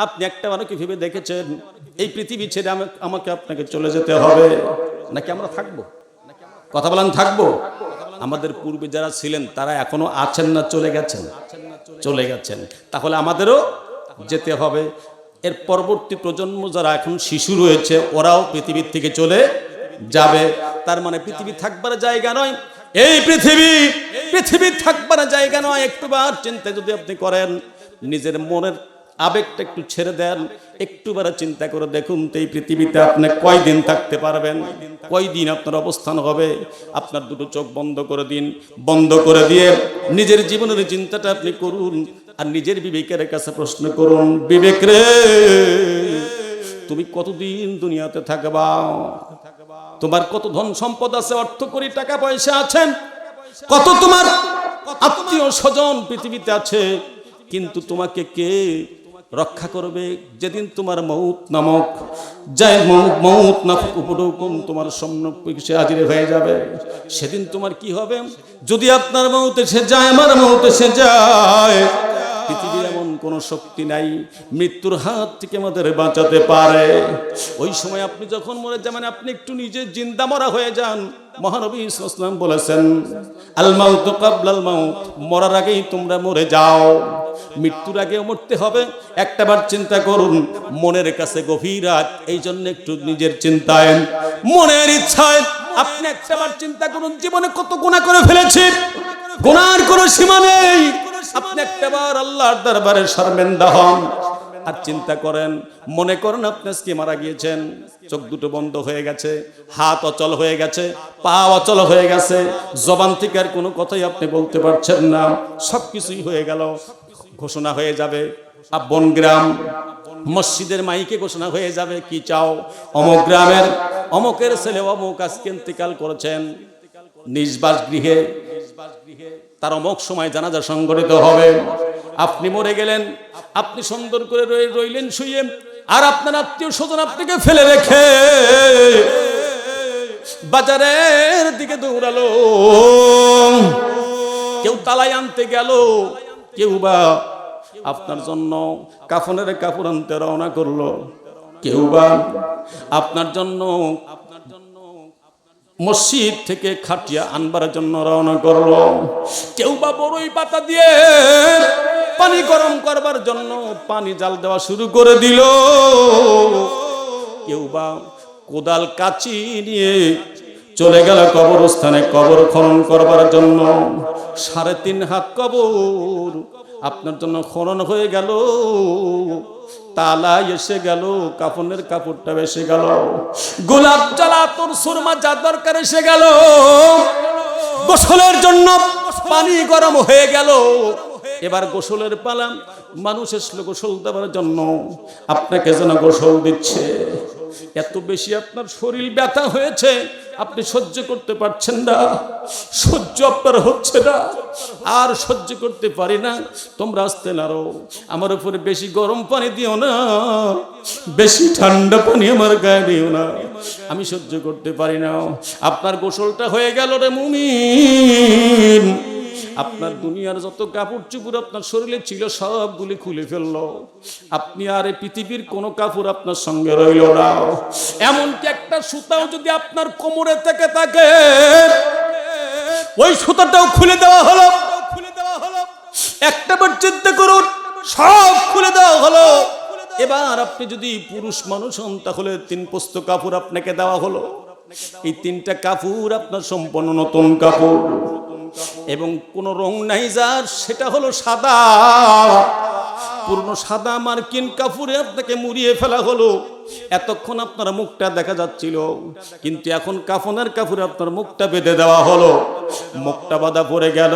আপনি একটা বারো কি ভেবে দেখেছেন? এই পৃথিবী ছেড়ে আমা- আমাকে আপনাকে চলে যেতে হবে। নাকি আমরা থাকব? কথা বলেন, থাকব? আমাদের পূর্বে যারা ছিলেন, তারা এখনও আছেন না, চলে গেছেন? চলে গেছেন। তাহলে আমাদেরও যেতে হবে। এর পরবর্তী প্রজন্ম যারা এখন শিশু রয়েছে, ওরাও পৃথিবীর থেকে চলে যাবে। তার মানে পৃথিবী থাকবার জায়গা নয়। এই পৃথিবী পৃথিবী থাকবার জায়গা নয়। একটুবার চিন্তা যদি আপনি করেন, নিজের মনের আবেগটা একটু ছেড়ে দেন, একটু বারে চিন্তা করে দেখুন তো এই পৃথিবীতে আপনি কয়দিন থাকতে পারবেন? কয়দিন আপনার অবস্থান হবে? আপনার দুটো চোখ বন্ধ করে দিন। বন্ধ করে দিয়ে নিজের জীবনের চিন্তাটা আপনি করুন আর নিজের বিবেকের কাছে প্রশ্ন করুন, বিবেক রে, তুমি কতদিন দুনিয়াতে থাকবা? তোমার কত ধন সম্পদ আছে? অর্থ করি, টাকা পয়সা আছেন কত তোমার আত্মীয় স্বজন পৃথিবীতে আছে? কিন্তু তোমাকে কে রক্ষা করবে। যেদিন তোমার মৌত নামক মৌ- মৌত নামক উপরকম তোমার সম্মুখে হাজির হয়ে যাবে। সেদিন তোমার কি হবে? যদি আপনার মৌত এসে যায়, আমার মৌত এসে যায়। পৃথিবীর এমন কোনো শক্তি নাই, মৃত্যুর হাত থেকে আমাদের বাঁচাতে পারে। ওই সময় আপনি যখন মরে যাবেন আপনি একটু নিজে জিন্দা মরা হয়ে যান। মহানবী ইসলাম বলেছেন আল মাউত কাবলাল মাউত মরার আগেই তোমরা মরে যাও। মৃত্যুর আগেও মরতে হবে। একটাবার চিন্তা করুন, মনের কাছে গভীর রাত, এই জন্য একটু নিজের চিন্তায়। মনের ইচ্ছায় আপনি একটাবার চিন্তা করুন, জীবনে কত গুণা করে ফেলেছি। গুনার কোনো সীমা নেই। আপনি একটাবার আল্লাহর দরবারে শর্মেন্দা হন। আর চিন্তা করেন, মনে করেন আপনি আজকে মারা গিয়েছেন। চোখ দুটো বন্ধ হয়ে গেছে, হাত অচল হয়ে গেছে, পা অচল হয়ে গেছে। জবান থেকে আর কোনো কথাই আপনি বলতে পারছেন না। সব কিছুই হয়ে গেল। ঘোষণা হয়ে যাবে। আর বনগ্রাম মসজিদের মাইকে ঘোষণা হয়ে যাবে, কি চাও? অমুক গ্রামের অমুকের ছেলে অমুক আজকে ইন্তেকাল করেছেন। নিজবাস গৃহে, তার অমক সময় জানাজা সংগঠিত হবে। আপনি মরে গেলেন, আপনি সুন্দর করে রইলেন শুয়ে, আর আপনার আত্মীয় স্বজন আপনাকে ফেলে রেখে বাজারের দিকে দৌড়ালো। কেউ তালাই আনতে গেল কেউ বা আপনার জন্য কাফনের কাপড় আনতে রওনা করল। কেউ বা আপনার জন্য মসজিদ থেকে খাটিয়া আনবার জন্য রওনা করল। কেউ বা বড়ই পাতা দিয়ে পানি গরম করবার জন্য পানি জাল দেওয়া শুরু করে দিল। কেউ বা কোদাল কাচি নিয়ে চলে গেল কবরস্থানে কবর খনন করবার জন্য। সাড়ে তিন হাত কবর আপনার জন্য খনন হয়ে গেল। তালা এসে গেল, কাফনের কাপড়টা এসে গেল। গোলাপ জ্বালা তোর সুরমা যা দরকার এসে গেল। গোসলের জন্য পানি গরম হয়ে গেল। এবার গোসলের পালা, মানুষ এসলো গোসল দেওয়ার জন্য। আপনাকে যেন গোসল দিচ্ছে। এত বেশি আপনার শরীর ব্যথা হয়েছে, আপনি সহ্য করতে পারছেন না। সহ্য আপনার হচ্ছে না। আর সহ্য করতে পারি না। তোমরা আসতে নারো। আমার উপরে বেশি গরম পানি দিও না। বেশি ঠান্ডা পানি আমার গায়ে দিও না। আমি সহ্য করতে পারি না। আপনার গোসলটা হয়ে গেল রে মুমিন। আপনার দুনিয়ার যত কাপড় চুপুর আপনার শরীরে ছিল, সবগুলি খুলে ফেলল। আপনি আর পৃথিবীর কোনো কাপড় আপনার সঙ্গে রইল না। এমনকি একটা সুতাও যদি আপনার কোমরে থেকে থাকে, ওই সুতাটাও খুলে দেওয়া হলো খুলে দেওয়া হলো। একটা বার চিন্তা করুন, সব খুলে দেওয়া হলো। এবার আপনি যদি পুরুষ মানুষ হন, তাহলে তিন পোস্ত কাপড় আপনাকে দেওয়া হলো। এই তিনটা কাপড় আপনার সম্পূর্ণ নতুন কাপড়। এবং কোনো রং নাই যার, সেটা হলো সাদা। পুরনো সাদা মার্কিন কাপুরে আপনাকে মুড়িয়ে ফেলা হলো। এতক্ষণ আপনার মুখটা দেখা যাচ্ছিল, কিন্তু এখন কাফনের কাপুরে আপনার মুখটা বেঁধে দেওয়া হলো। মুখটা বাঁধা পড়ে গেল।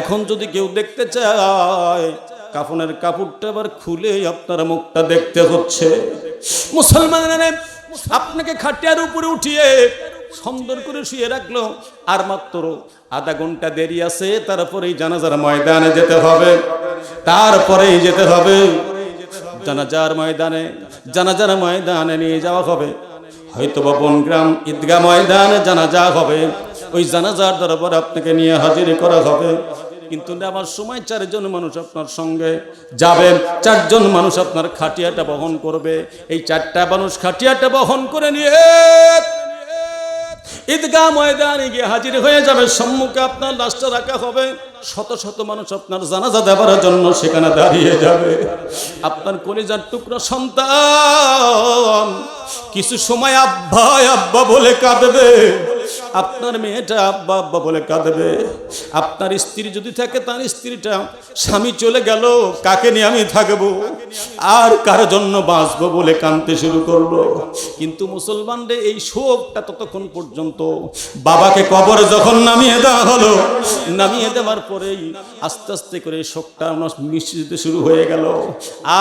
এখন যদি কেউ দেখতে চায়, কাফনের কাপড়টা আবার খুলে আপনার মুখটা দেখতে হচ্ছে। মুসলমানের, আপনাকে খাটিয়ার উপরে উঠিয়ে সুন্দর করে শুয়ে রাখল। আর মাত্র আধা ঘণ্টা দেরি আছে, তারপরেই জানাজার ময়দানে যেতে হবে। তারপরেই যেতে হবে। জানাজার ময়দানে জানাজার ময়দানে নিয়ে যাওয়া হবে। হয়তো বা বনগ্রাম ঈদগাহ ময়দানে জানাজা হবে। ওই জানাজার দরবার আপনাকে নিয়ে হাজির করা হবে। কিন্তু আমার সময় চারজন মানুষ আপনার সঙ্গে যাবেন। চারজন মানুষ আপনার খাটিয়াটা বহন করবে। এই চারটা মানুষ খাটিয়াটা বহন করে নিয়ে ঈদগাহ ময়দানে গিয়ে হাজির হয়ে যাবে। সম্মুখে আপনার লাশটা রাখা হবে। শত শত মানুষ আপনার জানাজা দেওয়ার জন্য সেখানে দাঁড়িয়ে যাবে। আপনার কলিজার টুকরা সন্তান। কিছু সময় আব্বা আব্বা বলে কাঁদবে। আপনার মেয়েটা আব্বা আব্বা বলে কাঁদবে। আপনার স্ত্রী যদি থাকে, তার স্ত্রীটা স্বামী চলে গেল, কাকে নিয়ে আমি থাকব? আর কার জন্য বাঁচবো বলে কাঁদতে শুরু করল। কিন্তু মুসলমানদের এই শোকটা ততক্ষণ পর্যন্ত বাবাকে কবরে যখন নামিয়ে দেওয়া হলো, নামিয়ে দেওয়ার পরেই আস্তে আস্তে করে শোকটা মিশে যেতে শুরু হয়ে গেল।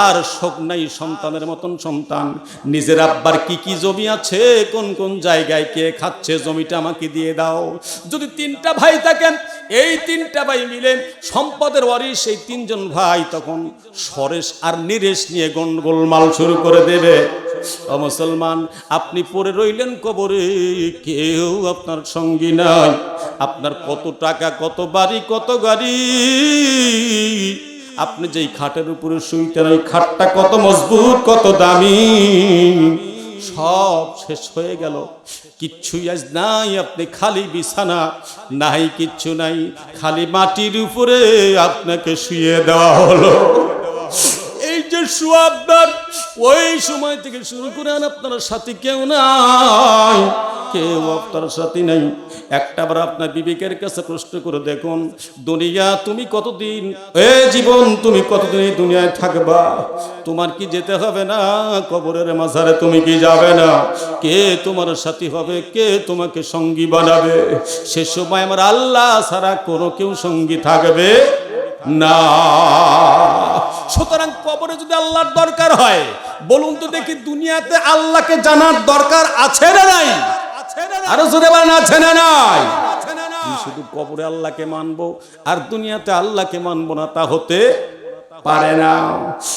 আর শোক নাই সন্তানের মতন সন্তান। নিজের আব্বার কি কি জমি আছে? কোন কোন জায়গায় কে খাচ্ছে? জমিটা আমাকে দিয়ে দাও। যদি তিনটা ভাই থাকেন, এই তিনটা ভাই মিলে সম্পদের ওয়ারিশ, এই তিনজন ভাই তখন সরেশ আর নিরেশ নিয়ে গন্ডগোলমাল শুরু করে দেবে। ও মুসলমান, আপনি পড়ে রইলেন কবরে, কেউ আপনার সঙ্গী নাই। আপনার কত টাকা, কত বাড়ি, কত গাড়ি? আপনি যেই খাটের উপরে শুইতেন, ওই খাটটা কত মজবুত, কত দামি। সব শেষ হয়ে গেল। কিচ্ছুই আজ নাই, আপনি খালি বিছানা। নাই কিচ্ছু নাই, খালি মাটির উপরে আপনাকে শুয়ে দেওয়া হলো। আপনার ওই সময় থেকে শুরু করে আপনার সাথে কেউ নাই। কেউ আপনার সাথে নাই। একটাবার আপনার বিবেকের কাছে প্রশ্ন করে দেখুন, দুনিয়া তুমি কতদিন এ জীবন তুমি কতদিন দুনিয়ায় থাকবা? তোমার কি যেতে হবে না? কবরের মাঝারে তুমি কি যাবে না? কে তোমার সাথী হবে? কে তোমাকে সঙ্গী বানাবে? সে সময় আমার আল্লাহ ছাড়া কোনো কেউ সঙ্গী থাকবে না। সুতরাং কবরে যদি আল্লাহর দরকার হয়, বলুন তো দেখি দুনিয়াতে আল্লাহকে জানার দরকার আছে না নাই? আরও জোরে বলেন, আছে না নাই? শুধু কবরে আল্লাহকে মানবো, আর দুনিয়াতে আল্লাহকে মানবো না, তা হতে পারে না।